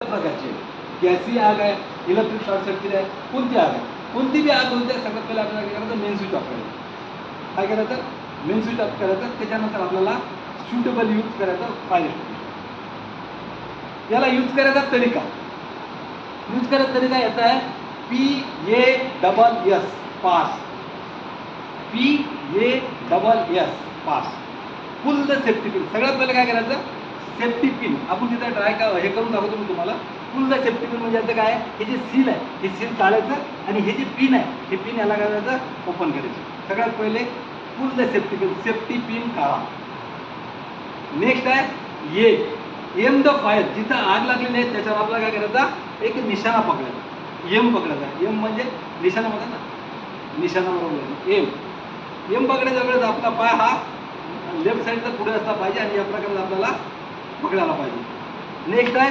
प्रकारची. आहे गॅसी आग आहे इलेक्ट्रिक शॉर्ट सर्किट आहे कोणती आग आहे? कोणती बी आग होते सगळ्यात पहिले आपल्याला काय करायचं? मेन स्विच ऑफ करायचं. काय करायचं? मेन स्विच ऑफ करायचं. त्याच्यानंतर आपल्याला सुटेबल यूज करायचं पाहिजे याला यूज करायचा तरीका. यूज करायचा तरीका याचा आहे P A double S pass P A double S pass pull the safety pin सगळ्यात पहिले काय करायचं? सेफ्टी पिन आपण तिथं ट्राय का हे करून दाखवतो मी तुम्हाला. फुल द सेफ्टी पिन म्हणजे याचं काय आहे? हे जे सील आहे हे सील काढायचं आणि हे जे पिन आहे हे पिन याला काय करायचं? ओपन करायचं. सगळ्यात पहिले pull the safety pin safety pin काढा. नेक्स्ट आहे ये एम द फायर जिथं आग लागलेली आहे त्याच्यावर आपला काय करायचा? एक निशाणा पकडायचा. एम पकडायचा. एम म्हणजे निशाणा म्हणतात ना. निशाणा बरोबर एम एम पकडायच्या वेळेस आपला पाय हा लेफ्ट साईडचा पुढे असला पाहिजे आणि या प्रकारे आपल्याला पकडायला पाहिजे. नेक्स्ट आहे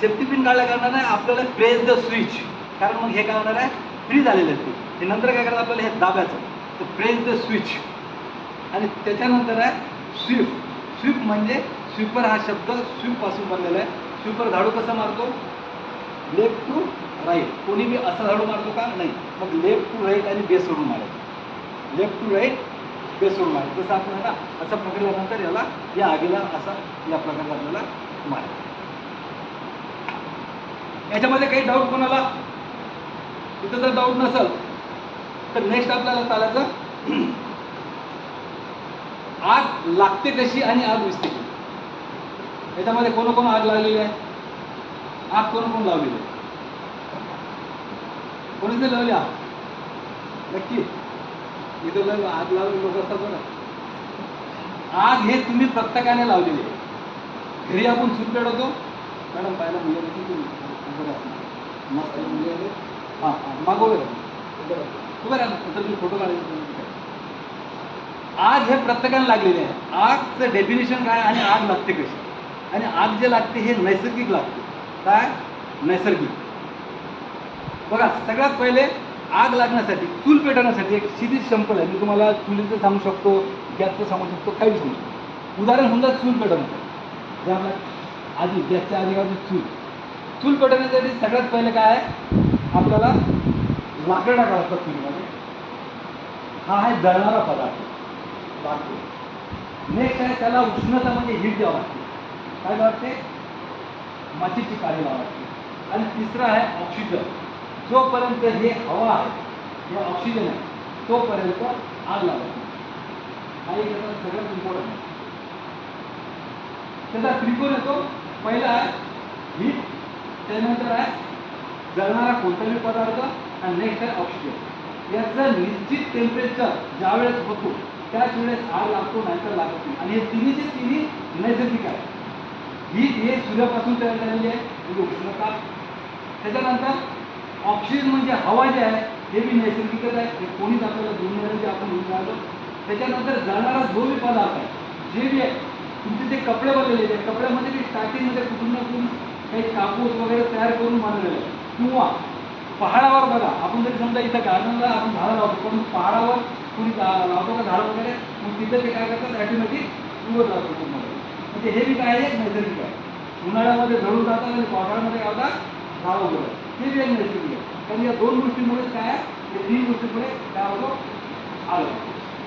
सेफ्टी पिन काढल्या कारणाने आपल्याला प्रेस द स्विच कारण मग हे काय होणार आहे? फ्री झालेलं आहे ते. नंतर काय करायचं आपल्याला? हे दाब्याचं. तर प्रेस द स्विच आणि त्याच्यानंतर आहे स्विफ्ट स्विफ्ट म्हणजे स्वीपर हा शब्द स्विफ्ट बनलेला आहे. स्वीपर झाडू कसा मारतो? लेफ्ट टू राईट कोणी बी असा झाडू मारतो का? नाही. मग लेफ्ट टू राईट आणि बेस सोडून मारायचं. लेफ्ट टू राईट बेस सोडून जसं आपण आहे ना असं पकडल्यानंतर याला या आगीला असा या प्रकारे आपल्याला मारायचं याच्यामध्ये काही डाऊट कोणाला? इथं जर डाऊट नसेल तर नेक्स्ट आपल्याला चालायचं आग लागते कशी आणि आग विसते कशी? याच्यामध्ये कोण कोण आग लागलेली आहे? आग कोण कोण लावलेली आहे? कोणीच नाही लावली आग. नक्की. इथं आग लावलेली लोक असतात बघा आग हे तुम्ही प्रत्येकाने लावलेली आहे. घरी आपण चूल होतो मॅडम पाहिलं मुलं किती तुम्ही मस्त मुली आहे हां मागवलं उभं राहा. तर मी फोटो काढायचे आग हे प्रत्येकाला लागलेले आहे. आगचं डेफिनेशन काय आणि आग लागते कशी? आणि आग जे लागते हे नैसर्गिक लागते. काय? नैसर्गिक. बघा सगळ्यात पहिले आग लागण्यासाठी चूल पेटवण्यासाठी एक सिधी संपल आहे. मी तुम्हाला चुलीचं सांगू शकतो गॅसचं सांगू शकतो काही सांगू शकतो उदाहरण समजा चूल पेटवण्यासाठी जे आपल्या आधी गॅसच्या आधी आधी चूल. चूल पेटवण्यासाठी सगळ्यात पहिले काय आहे? आपल्याला लाकडं टाकावं लागतं चुलीमध्ये. हा आहे जळणारा पदार्थ लाकूड नेक्स्ट आहे त्याला उष्णता म्हणजे हीट द्यावं लागते. काय वाटते लागते? मातीची काळी लावावी लागते. आणि तिसरं आहे ऑक्सिजन जोपर्यंत हे हवा आहे किंवा ऑक्सिजन आहे तोपर्यंत आग लावायची हा एक याचा सगळ्यात इम्पॉर्टंट आहे. त्याचा त्रिकोण येतो. पहिला आहे हीट त्यानंतर आहे जळणारा कोणताही पदार्थ आणि नेक्स्ट आहे ऑक्सिजन याचं निश्चित टेम्परेचर ज्यावेळेस होतो त्याच वेळेस आग लागतो नाहीतर लागत नाही. आणि हे तिन्हीचे तिन्ही नैसर्गिक आहे हीट हे सूर्यापासून तयार झालेली आहे म्हणजे उष्णता. त्याच्यानंतर ऑक्सिजन म्हणजे हवा जे आहे हे बी नैसर्गिकच आहे. हे कोणीच आपल्याला दोन जे आपण घेऊन राहिलो त्याच्यानंतर जाणारा जो बी पदार्थ आहे जे बी आहे तुमचे जे कपडे बनलेले आहेत कपड्यामध्ये बी स्टार्टिंगमध्ये कुठून ना कुठून काही कापूस वगैरे तयार करून बनलेलं आहे किंवा पहाडावर बघा आपण जरी समजा इथं गार्डनला आपण झाडं लावतो पण पहाडावर कोणी लावतो का झाडं वगैरे मग तिथं ते काय करतात ॲटोमॅटिक उगत राहतो तुम्हाला म्हणजे हे बी काय आहे नैसर्गिक आहे. उन्हाळ्यामध्ये झळून जातात आणि पावसाळ्यामध्ये काय होतात? झाडं उगवतात. हे बी एक नैसर्गिक कारण या दोन गोष्टींमुळेच काय आहे? या तीन गोष्टीमुळे काय होतो? आलं.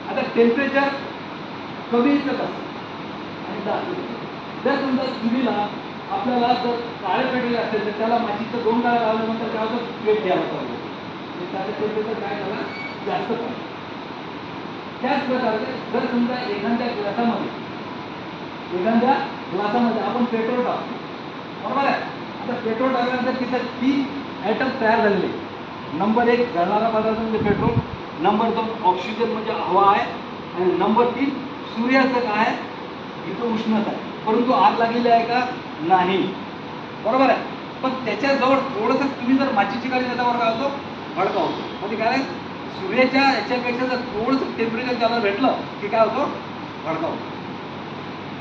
आता टेम्परेचर कमी येतं आणि जास्त जर समजा चुलीला आपल्याला जर काळे पेटले असेल तर त्याला मातीचं दोन काळ्या लावल्यानंतर काय होतं? प्लेट घ्यायला पाहिजे त्याचं टेम्परेचर काय झालं? जास्त पाहिजे त्याच प्रकारे जर समजा एखाद्या ग्लासामध्ये एखाद्या ग्लासामध्ये आपण पेट्रोल टाकतो. बरोबर आहे? आता पेट्रोल टाकल्यानंतर तिथं तीन ॲटम तयार झालेले नंबर एक जळणारा पदार्थ म्हणजे पेट्रोल. नंबर दोन ऑक्सिजन म्हणजे हवा आहे. आणि नंबर तीन सूर्याचं काय आहे? इथं उष्णता आहे. परंतु आग लागलेली आहे का? नाही. बरोबर आहे? पण त्याच्याजवळ थोडंसं तुम्ही जर माचीची गाडी त्याच्यावर काय होतो भडका होतो. म्हणजे काय? सूर्याच्या याच्यापेक्षा जर थोडंसं टेम्परेचर त्याला भेटलं की काय होतो? भडका होतो.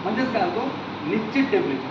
म्हणजेच काय होतो? निश्चित टेम्परेचर